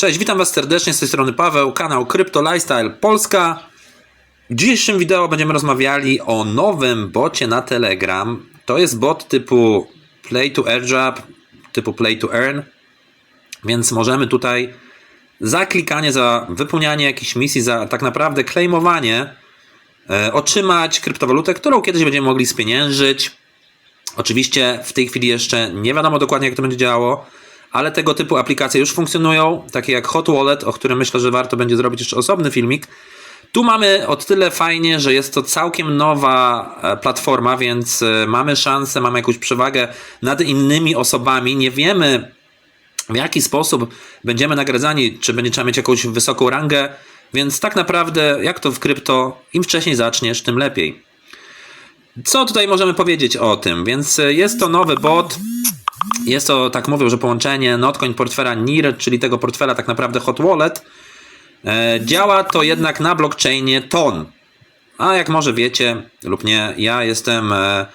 Cześć, witam Was serdecznie z tej strony Paweł, kanał Crypto Lifestyle Polska. W dzisiejszym wideo będziemy rozmawiali o nowym bocie na Telegram. To jest bot typu Play to Airdrop, typu Play to Earn, więc możemy tutaj za klikanie, za wypełnianie jakichś misji, za tak naprawdę claimowanie e, otrzymać kryptowalutę, którą kiedyś będziemy mogli spieniężyć. Oczywiście w tej chwili jeszcze nie wiadomo dokładnie, jak to będzie działało, ale tego typu aplikacje już funkcjonują, takie jak Hot Wallet, o którym myślę, że warto będzie zrobić jeszcze osobny filmik. Tu mamy o tyle fajnie, że jest to całkiem nowa e, platforma, więc e, mamy szansę, mamy jakąś przewagę nad innymi osobami. Nie wiemy, w jaki sposób będziemy nagradzani, czy będzie trzeba mieć jakąś wysoką rangę, więc tak naprawdę, jak to w krypto, im wcześniej zaczniesz, tym lepiej. Co tutaj możemy powiedzieć o tym? Więc e, jest to nowy bot. Jest to, tak mówią, że połączenie Notcoin portfela NIR, czyli tego portfela tak naprawdę Hot Wallet. E, działa to jednak na blockchainie TON. A jak może wiecie lub nie, ja jestem e,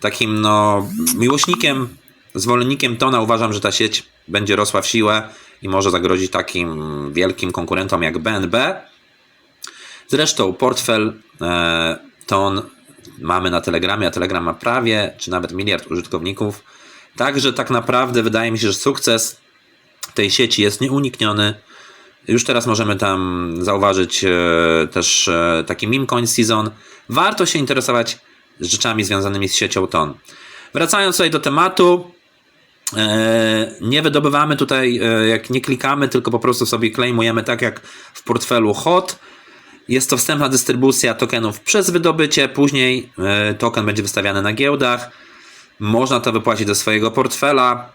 takim no, miłośnikiem, zwolennikiem Tona. Uważam, że ta sieć będzie rosła w siłę i może zagrozić takim wielkim konkurentom jak BNB. Zresztą portfel e, TON mamy na Telegramie, a Telegram ma prawie, czy nawet miliard użytkowników. Także tak naprawdę wydaje mi się, że sukces tej sieci jest nieunikniony. Już teraz możemy tam zauważyć e, też e, taki meme coin season. Warto się interesować rzeczami związanymi z siecią TON. Wracając tutaj do tematu, e, nie wydobywamy tutaj, jak nie klikamy, tylko po prostu sobie claimujemy tak jak w portfelu HOT. Jest to wstępna dystrybucja tokenów przez wydobycie, później token będzie wystawiany na giełdach. Można to wypłacić do swojego portfela.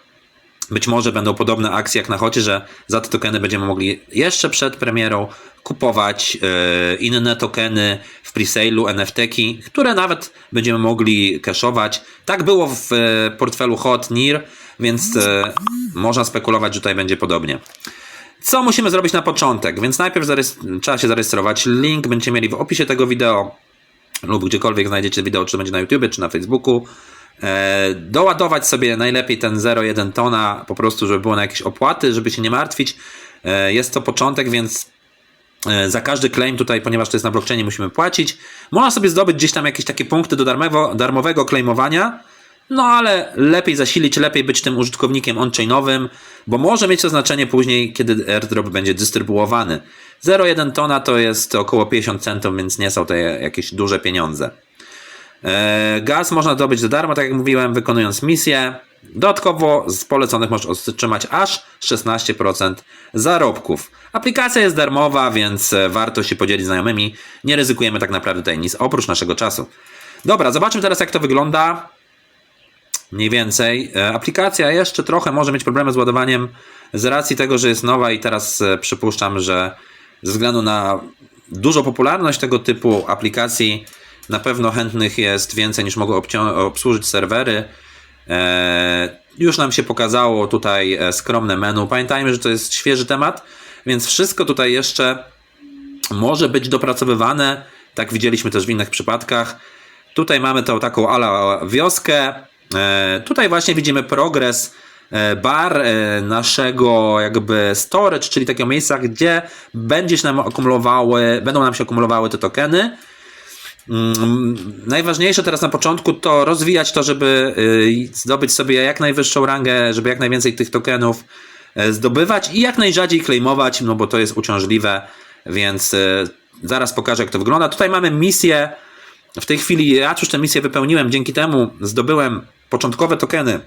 Być może będą podobne akcje jak na Hocie, że za te tokeny będziemy mogli jeszcze przed premierą kupować e, inne tokeny w presale'u, NFT-ki, które nawet będziemy mogli cashować. Tak było w e, portfelu Hot NIR, więc e, można spekulować, że tutaj będzie podobnie. Co musimy zrobić na początek? Więc najpierw trzeba się zarejestrować. Link będziecie mieli w opisie tego wideo lub gdziekolwiek znajdziecie wideo, czy będzie na YouTube, czy na Facebooku. E, doładować sobie najlepiej ten 0,1 tona, po prostu, żeby było na jakieś opłaty, żeby się nie martwić. E, jest to początek, więc e, za każdy claim tutaj, ponieważ to jest na blockchainie, musimy płacić. Można sobie zdobyć gdzieś tam jakieś takie punkty do darmowo, darmowego claimowania. No ale lepiej zasilić, lepiej być tym użytkownikiem on-chainowym, bo może mieć to znaczenie później, kiedy airdrop będzie dystrybuowany. 0,1 tona to jest około 50 centów, więc nie są to jakieś duże pieniądze. E, Gaz można zdobyć za darmo, tak jak mówiłem, wykonując misję. Dodatkowo z poleconych możesz otrzymać aż 16% zarobków. Aplikacja jest darmowa, więc e, warto się podzielić z znajomymi. Nie ryzykujemy tak naprawdę tutaj nic oprócz naszego czasu. Dobra, zobaczmy teraz jak to wygląda. Mniej więcej. E, Aplikacja jeszcze trochę może mieć problemy z ładowaniem z racji tego, że jest nowa i teraz przypuszczam, że ze względu na dużą popularność tego typu aplikacji na pewno chętnych jest więcej niż mogą obsłużyć serwery. E, już nam się pokazało tutaj e, skromne menu. Pamiętajmy, że to jest świeży temat, więc wszystko tutaj jeszcze może być dopracowywane. Tak widzieliśmy też w innych przypadkach. Tutaj mamy tą taką ala wioskę. E, tutaj właśnie widzimy progres bar naszego jakby storage, czyli takiego miejsca, gdzie będzie się nam akumulowały, będą nam się akumulowały te tokeny. Mm, Najważniejsze teraz na początku to rozwijać to, żeby y, zdobyć sobie jak najwyższą rangę, żeby jak najwięcej tych tokenów e, zdobywać i jak najrzadziej claimować, no bo to jest uciążliwe, więc e, zaraz pokażę jak to wygląda. Tutaj mamy misję, w tej chwili ja już tę misję wypełniłem, dzięki temu zdobyłem początkowe tokeny,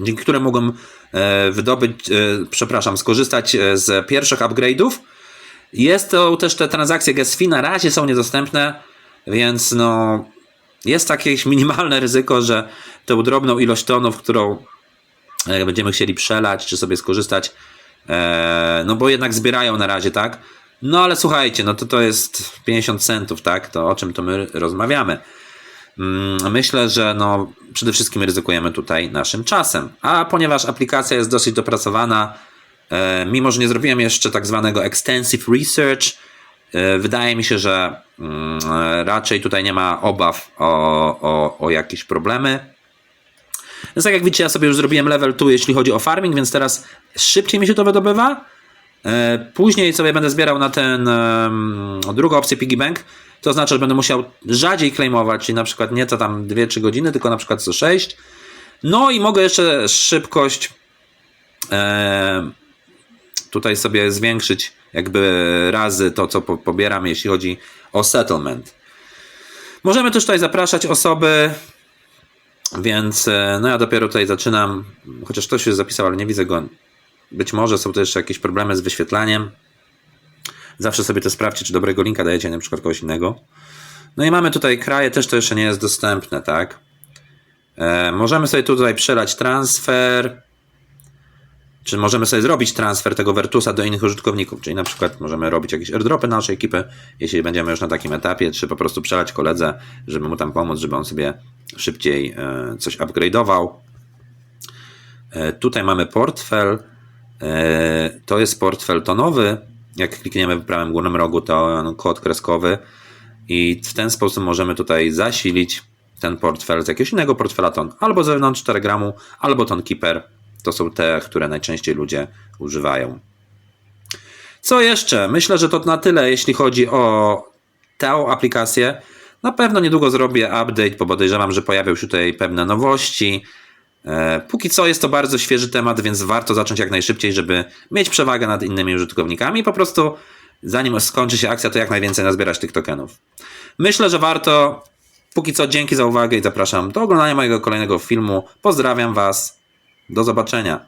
dzięki którym mogłem e, wydobyć, przepraszam, skorzystać z pierwszych upgrade'ów. Jest to też te transakcje GSFI na razie są niedostępne, więc no jest jakieś minimalne ryzyko, że tą drobną ilość tonów, którą e, będziemy chcieli przelać, czy sobie skorzystać, e, no bo jednak zbierają na razie, tak? No ale słuchajcie, no to to jest 50 centów, tak? To o czym to my rozmawiamy. Mm, Myślę, że no, przede wszystkim ryzykujemy tutaj naszym czasem. A ponieważ aplikacja jest dosyć dopracowana, e, mimo że nie zrobiłem jeszcze tak zwanego extensive research, wydaje mi się, że mm, e, raczej tutaj nie ma obaw o, o, o jakieś problemy. Więc tak jak widzicie, ja sobie już zrobiłem level 2, jeśli chodzi o farming, więc teraz szybciej mi się to wydobywa. E, Później sobie będę zbierał na ten drugą opcję Piggy Bank. To znaczy, że będę musiał rzadziej claimować, czyli na przykład nie co tam 2-3 godziny, tylko na przykład co 6. No i mogę jeszcze szybkość e, tutaj sobie zwiększyć jakby razy to, co po, pobieram, jeśli chodzi o settlement. Możemy też tutaj zapraszać osoby, więc e, no ja dopiero tutaj zaczynam, chociaż ktoś już zapisał, ale nie widzę go. Być może są też jakieś problemy z wyświetlaniem. Zawsze sobie to sprawdźcie, czy dobrego linka dajecie na przykład kogoś innego. No i mamy tutaj kraje, też to jeszcze nie jest dostępne, tak? E, możemy sobie tutaj przelać transfer, czy możemy sobie zrobić transfer tego Vertusa do innych użytkowników, czyli na przykład możemy robić jakieś airdropy na naszej ekipy, jeśli będziemy już na takim etapie, czy po prostu przelać koledze, żeby mu tam pomóc, żeby on sobie szybciej e, coś upgrade'ował. E, Tutaj mamy portfel. E, To jest portfel tonowy. Jak klikniemy w prawym górnym rogu, to kod kreskowy i w ten sposób możemy tutaj zasilić ten portfel z jakiegoś innego portfela ton, albo z zewnątrz Telegramu, albo ton Keeper. To są te, które najczęściej ludzie używają. Co jeszcze? Myślę, że to na tyle, jeśli chodzi o tę aplikację. Na pewno niedługo zrobię update, bo podejrzewam, że pojawią się tutaj pewne nowości. E, Póki co jest to bardzo świeży temat, więc warto zacząć jak najszybciej, żeby mieć przewagę nad innymi użytkownikami po prostu zanim skończy się akcja, to jak najwięcej nazbierać tych tokenów. Myślę, że warto. Póki co dzięki za uwagę i zapraszam do oglądania mojego kolejnego filmu. Pozdrawiam Was. Do zobaczenia.